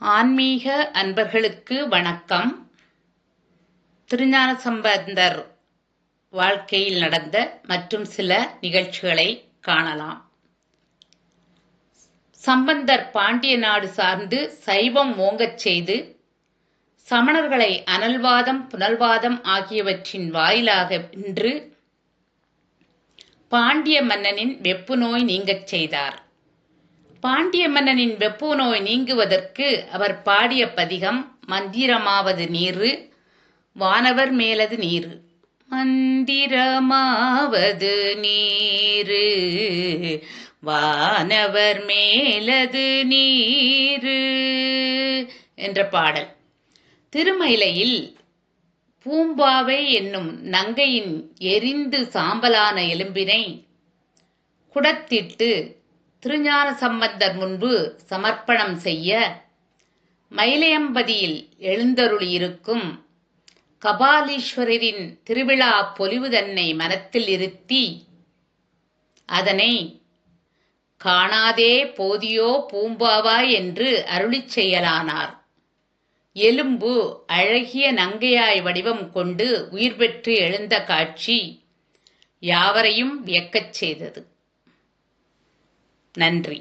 ஆன்மீக அன்பர்களுக்கு வணக்கம். திருஞான சம்பந்தர் வாழ்க்கையில் நடந்த மற்றும் சில நிகழ்ச்சிகளை காணலாம். சம்பந்தர் பாண்டிய நாடு சார்ந்து சைவம் ஓங்கச் செய்து சமணர்களை அனல்வாதம் புனல்வாதம் ஆகியவற்றின் வாயிலாக இன்று பாண்டிய மன்னனின் வெப்பு நோய் நீங்கச் செய்தார். பாண்டிய மன்னனின் வெப்பு நோய் நீங்குவதற்கு அவர் பாடிய பதிகம் மந்திரமாவது நீரு வானவர் மேலது நீரு மந்திரமாவது நீரு வானவர் மேலது நீரு என்ற பாடல். திருமயிலையில் பூம்பாவை என்னும் நங்கையின் எரிந்து சாம்பலான எலும்பினை குடத்திட்டு திருஞான சம்பந்தர் முன்பு சமர்ப்பணம் செய்ய மயிலையம்பதியில் எழுந்தருளியிருக்கும் கபாலீஸ்வரரின் திருவிழா பொலிவு தன்னை மனத்தில் இருத்தி அதனை காணாதே போதியோ பூம்பாவா என்று அருளிச் செய்யலானார். எலும்பு அழகிய நங்கையாய் வடிவம் கொண்டு உயிர் பெற்று எழுந்த காட்சி யாவரையும் வியக்கச் செய்தது. நன்றி.